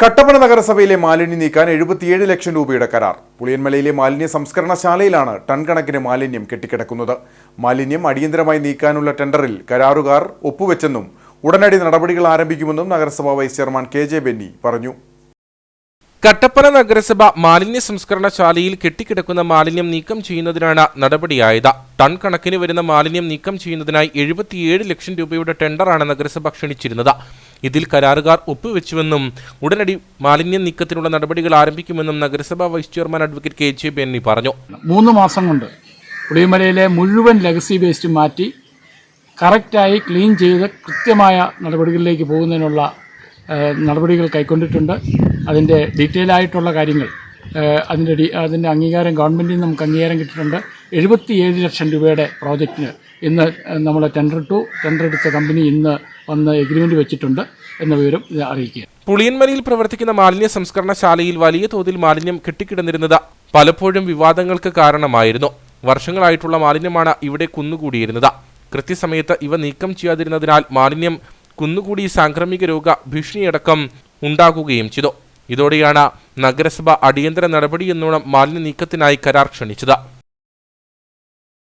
കട്ടപ്പന നഗരസഭയിലെ മാലിന്യം നീക്കാൻ എഴുപത്തിയേഴ് ലക്ഷം രൂപയുടെ കരാർ. പുളിയൻമലയിലെ മാലിന്യ സംസ്കരണശാലയിലാണ് ടൺ കണക്കിന് മാലിന്യം കെട്ടിക്കിടക്കുന്നത്. മാലിന്യം അടിയന്തരമായി നീക്കാനുള്ള ടെൻഡറിൽ കരാറുകാർ ഒപ്പുവെച്ചെന്നും ഉടനടി നടപടികൾ ആരംഭിക്കുമെന്നും നഗരസഭാ vice chairman K J Benny പറഞ്ഞു. കട്ടപ്പന നഗരസഭ മാലിന്യ സംസ്കരണശാലയിൽ കെട്ടിക്കിടക്കുന്ന മാലിന്യം നീക്കം ചെയ്യുന്നതിനാണ് നടപടിയായത്. ടൺ കണക്കിന് വരുന്ന മാലിന്യം നീക്കം ചെയ്യുന്നതിനായി എഴുപത്തിയേഴ് ലക്ഷം രൂപയുടെ ടെൻഡറാണ് നഗരസഭ ക്ഷണിച്ചിരുന്നത്. ഇതിൽ കരാറുകാർ ഒപ്പുവെച്ചുവെന്നും ഉടനടി മാലിന്യ നീക്കത്തിനുള്ള നടപടികൾ ആരംഭിക്കുമെന്നും നഗരസഭാ vice chairman advocate K J Benny പറഞ്ഞു. മൂന്ന് മാസം കൊണ്ട് പുളിയമലയിലെ മുഴുവൻ ലെഗസി വേസ്റ്റ് മാറ്റി കറക്റ്റായി ക്ലീൻ ചെയ്ത് കൃത്യമായ നടപടികളിലേക്ക് പോകുന്നതിനുള്ള നടപടികൾ കൈക്കൊണ്ടിട്ടുണ്ട്. അതിന്റെ ഡീറ്റെയിൽ ആയിട്ടുള്ള കാര്യങ്ങൾ അതിന്റെ അതിന്റെ അംഗീകാരം ഗവൺമെന്റിൽ നിന്ന് നമുക്ക് അംഗീകാരം കിട്ടിയിട്ടുണ്ട്. എഴുപത്തിയേഴ് ലക്ഷം രൂപയുടെ പ്രോജക്റ്റിന് ഇന്ന് നമ്മൾ ടെൻഡർ ടു ടെൻഡർ എടുത്ത കമ്പനി ഇന്ന് വന്ന് എഗ്രിമെന്റ് വെച്ചിട്ടുണ്ട് എന്ന വിവരം അറിയിക്കുക. പുളിയന്മലയിൽ പ്രവർത്തിക്കുന്ന മാലിന്യ സംസ്കരണശാലയിൽ വലിയ തോതിൽ മാലിന്യം കെട്ടിക്കിടന്നിരുന്നത് പലപ്പോഴും വിവാദങ്ങൾക്ക് കാരണമായിരുന്നു. വർഷങ്ങളായിട്ടുള്ള മാലിന്യമാണ് ഇവിടെ കുന്നുകൂടിയിരുന്നത്. കൃത്യസമയത്ത് ഇവ നീക്കം ചെയ്യാതിരുന്നതിനാൽ മാലിന്യം കുന്നുകൂടി സാംക്രമിക രോഗ ഭീഷണിയടക്കം ഉണ്ടാകുകയും ചെയ്തു. ഇതോടെയാണ് നഗരസഭ അടിയന്തര നടപടി എന്നോണം മാലിന്യ നീക്കത്തിനായി കരാർ ക്ഷണിച്ചത്